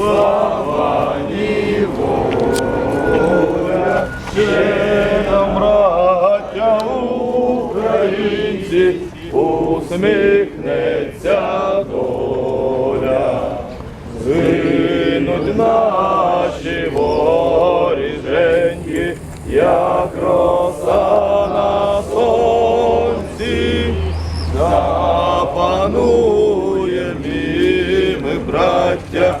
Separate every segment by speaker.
Speaker 1: слава, воля, ще нам, браття українці, усміхнеться доля. Гинуть наші воріженьки, як роса на сонці, запануєм і ми, браття,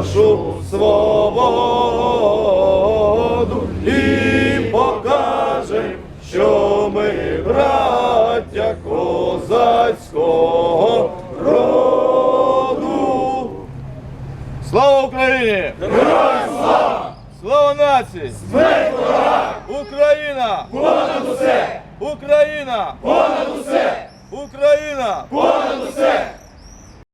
Speaker 1: нашу свободу і покажем, що ми браття козацького роду. Слава Україні! Героям слава! Слава нації! Смерть ворогам! Україна! Понад усе! Україна! Понад усе! Україна! Понад усе!